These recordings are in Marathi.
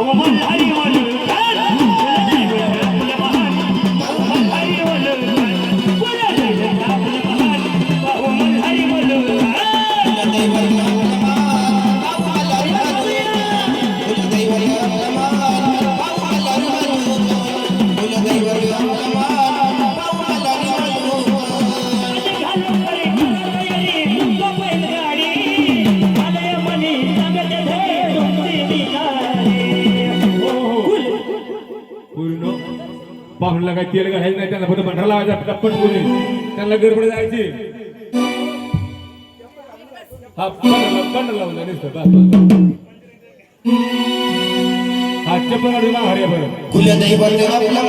我们来。म्हणला काय तेल घालायचं नाही त्यांना फक्त भंडारा लावायचा टप्पट कोणी त्यांना गडबड जायची. हा बंड लावला लावून नुसतं हा चप्पल काढून माघारी बरं. कुलदैवत आपलं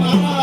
Mama.